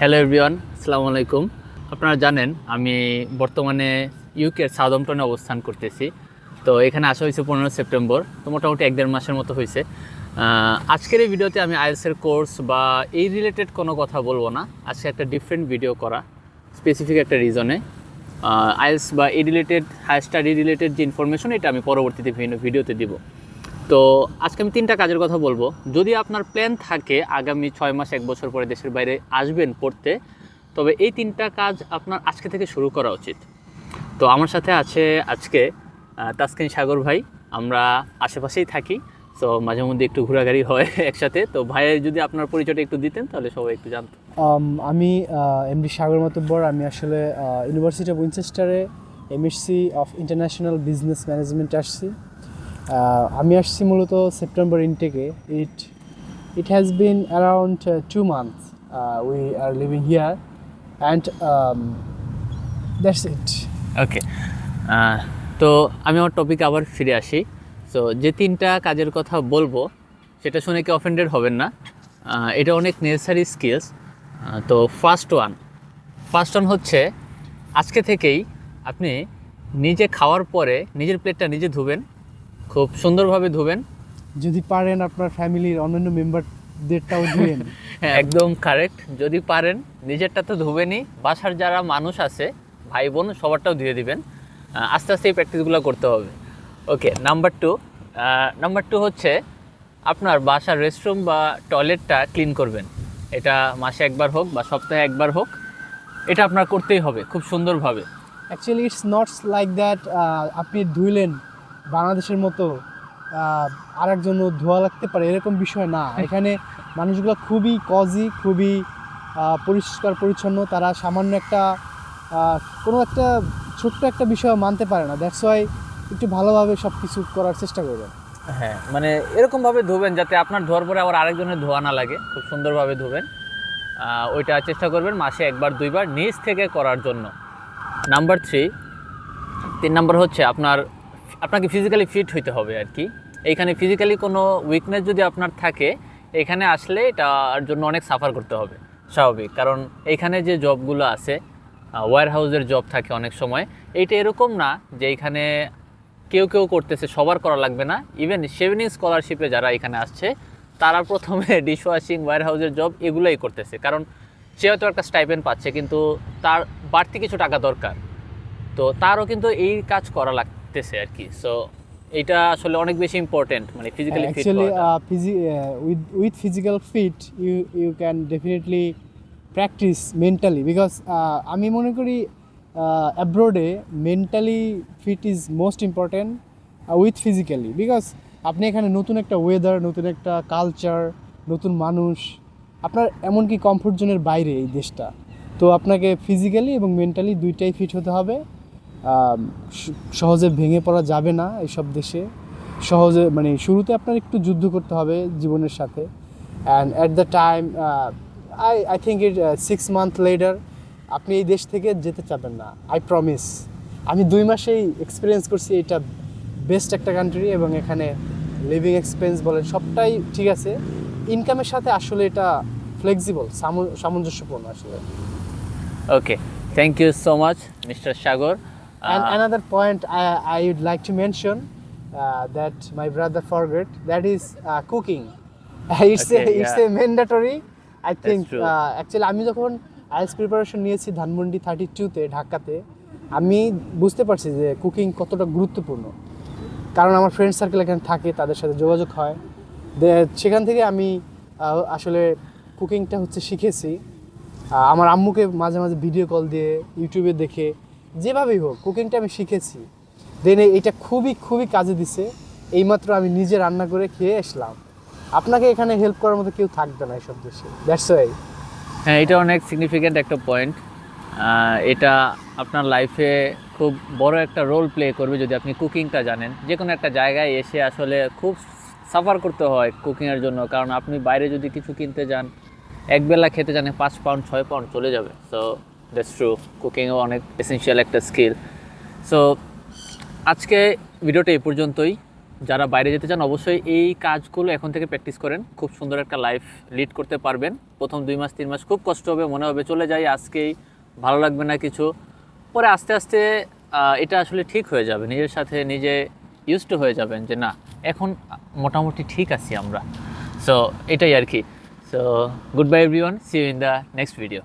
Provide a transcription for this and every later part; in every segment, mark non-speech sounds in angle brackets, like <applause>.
Hello everyone আসসালামু আলাইকুম। আপনারা জানেন, আমি বর্তমানে ইউকের সাউদাম্পটনে অবস্থান করতেছি। তো এখানে আসা হয়েছে পনেরো সেপ্টেম্বর, তো মোটামুটি এক দেড় মাসের মতো হয়েছে। আজকের এই ভিডিওতে আমি আইএলসের কোর্স বা এই রিলেটেড কোনো কথা বলব না। আজকে একটা ডিফারেন্ট ভিডিও করা স্পেসিফিক একটা রিজনে আইএলস বা এই রিলেটেড হায়ার স্টাডি রিলেটেড যে ইনফরমেশন এটা আমি পরবর্তীতে বিভিন্ন ভিডিওতে দিব। তো আজকে আমি তিনটা কাজের কথা বলব। যদি আপনার প্ল্যান থাকে আগামী ছয় মাস, এক বছর পরে দেশের বাইরে আসবেন পড়তে, তবে এই তিনটা কাজ আপনার আজকে থেকে শুরু করা উচিত। তো আমার সাথে আছে আজকে তাসকিন সাগর ভাই। আমরা আশেপাশেই থাকি, তো মাঝে মধ্যে একটু ঘোরাঘুরি হয় <laughs> একসাথে। তো ভাইয়ের যদি আপনার পরিচয়টা একটু দিতেন, তাহলে সবাই একটু জানতো। আমি এমডি সাগর মাতব্বর আমি আসলে university of উইনচেস্টারে MSc of international business management আসছি। আমি আসছি মূলত September ইনটেকে it it has been around two month we are living here and that's it okay তো আমি আমার টপিক আবার ফিরে আসি। তো যে তিনটা কাজের কথা বলব, সেটা শুনে কি অফেন্ডেড হবেন না। এটা অনেক নেসেসারি স্কিলস তো ফার্স্ট ওয়ান ফার্স্ট ওয়ান হচ্ছে, আজকে থেকেই আপনি নিজে খাওয়ার পরে নিজের প্লেটটা নিজে ধুবেন। খুব সুন্দরভাবে ধুবেন। যদি পারেন আপনার ফ্যামিলির অন্যান্য মেম্বারদেরটাও দিলেন <laughs> হ্যাঁ একদম কারেক্ট যদি পারেন নিজেরটা তো ধুবেনই। বাসার যারা মানুষ আছে ভাই বোন সবারটাও ধুয়ে দিবেন। আস্তে আস্তে এই প্র্যাকটিসগুলো করতে হবে। Okay number two number two হচ্ছে আপনার বাসার রেস্টরুম বা টয়লেটটা ক্লিন করবেন। এটা মাসে একবার হোক বা সপ্তাহে একবার হোক এটা আপনার করতেই হবে খুব সুন্দরভাবে। Actually it's not like that আপনি ধুইলেন বাংলাদেশের মতো আর একজন ধোয়া লাগতে পারে এরকম বিষয় না। এখানে মানুষগুলো খুবই কজি খুবই পরিষ্কার পরিচ্ছন্ন। তারা সামান্য একটা কোনো একটা ছোট্ট একটা বিষয় মানতে পারে না। দ্যাটস ওয়াই একটু ভালোভাবে সব কিছু করার চেষ্টা করবেন। হ্যাঁ মানে এরকমভাবে ধোবেন যাতে আপনার ধোয়ার পরে আবার আরেকজনের ধোয়া না লাগে। খুব সুন্দরভাবে ধোবেন। ওইটা চেষ্টা করবেন মাসে একবার দুইবার নিজ থেকে করার জন্য। নাম্বার থ্রি তিন নাম্বার হচ্ছে আপনার আপনাকে ফিজিক্যালি ফিট হইতে হবে আর কি এইখানে ফিজিক্যালি কোনো উইকনেস যদি আপনার থাকে, এখানে আসলে এটার জন্য অনেক সাফার করতে হবে, স্বাভাবিক। কারণ এইখানে যে জবগুলো আছে ওয়ার হাউসের জব থাকে অনেক সময় এইটা এরকম না যে এইখানে কেউ কেউ করতেছে, সবার করা লাগবে না। ইভেন সেভেনিং স্কলারশিপে যারা এখানে আসছে, তারা প্রথমে ডিশওয়াশিং ওয়ার হাউসের জব এগুলোই করতেছে। কারণ সে হয়তো একটা স্টাইপেন্ড পাচ্ছে, কিন্তু তার বাড়তি কিছু টাকা দরকার। তো তারও কিন্তু এই কাজ করা লাগতেছে আর কি। সো এটা আসলে অনেক বেশি ইম্পর্টেন্ট মানে physically fit actually with with physical fit you you can definitely practice mentally because আমি মনে করি অ্যাব্রোডে mentally fit is most important with physically because আপনি এখানে নতুন একটা ওয়েদার নতুন একটা কালচার নতুন মানুষ আপনার এমনকি কমফোর্ট জোনের বাইরে এই দেশটা। তো আপনাকে ফিজিক্যালি এবং মেন্টালি দুইটাই ফিট হতে হবে। সহজে ভেঙে পড়া যাবে না এইসব দেশে। সহজে মানে শুরুতে আপনার একটু যুদ্ধ করতে হবে জীবনের সাথে। And at the time I I think it six month later আপনি এই দেশ থেকে যেতে চাবেন না আই প্রমিস আমি দুই মাসেই এক্সপিরিয়েন্স করছি এটা বেস্ট একটা কান্ট্রি এবং এখানে লিভিং এক্সপেন্স বলেন, সবটাই ঠিক আছে। ইনকামের সাথে আসলে এটা ফ্লেক্সিবল সামঞ্জস্যপূর্ণ আসলে। Okay thank you so much mister Sagar And ah, another point I, I would like to mention uh, that my brother forgot that is uh, cooking. <laughs> it's Okay, a, it's yeah. a mandatory. I think uh, actually আমি যখন is preparation নিয়েছি Dhanmondi thirty টুতে ঢাকাতে আমি বুঝতে পারছি যে cooking কতটা গুরুত্বপূর্ণ কারণ আমার ফ্রেন্ড সার্কেল এখানে থাকে তাদের সাথে যোগাযোগ হয় সেখান থেকে আমি আসলে কুকিংটা হচ্ছে শিখেছি আমার আম্মুকে মাঝে মাঝে ভিডিও কল দিয়ে ইউটিউবে দেখে যেভাবেই হোক কুকিংটা আমি শিখেছি। দেন এটা খুবই খুবই কাজে দিছে। এইমাত্র আমি নিজে রান্না করে খেয়ে আসলাম। আপনাকে এখানে হেল্প করার মতো কেউ থাকবে না এইসব দেশে। দ্যাটস ওয়াই হ্যাঁ এটা অনেক সিগনিফিক্যান্ট একটা পয়েন্ট এটা আপনার লাইফে খুব বড় একটা রোল প্লে করবে যদি আপনি কুকিংটা জানেন। যে কোনো একটা জায়গায় এসে আসলে খুব সাফার করতে হয় কুকিংয়ের জন্য। কারণ আপনি বাইরে যদি কিছু কিনতে যান, একবেলা খেতে জানে পাঁচ পাউন্ড ছয় পাউন্ড চলে যাবে। সো দ্যাটস ট্রু কুকিংও অনেক এসেন্সিয়াল একটা স্কিল সো আজকে ভিডিওটা এই পর্যন্তই। যারা বাইরে যেতে চান, অবশ্যই এই কাজগুলো এখন থেকে প্র্যাকটিস করেন। খুব সুন্দর একটা লাইফ লিড করতে পারবেন। প্রথম দুই মাস, তিন মাস খুব কষ্ট হবে, মনে হবে চলে যাই আজকেই। ভালো লাগবে না কিছু। পরে আস্তে আস্তে এটা আসলে ঠিক হয়ে যাবে। নিজের সাথে নিজে ইউজ টু হয়ে যাবেন যে না, এখন মোটামুটি ঠিক আছি আমরা। সো এটাই আর কি। So good bye everyone see you in the next video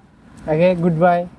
good goodbye.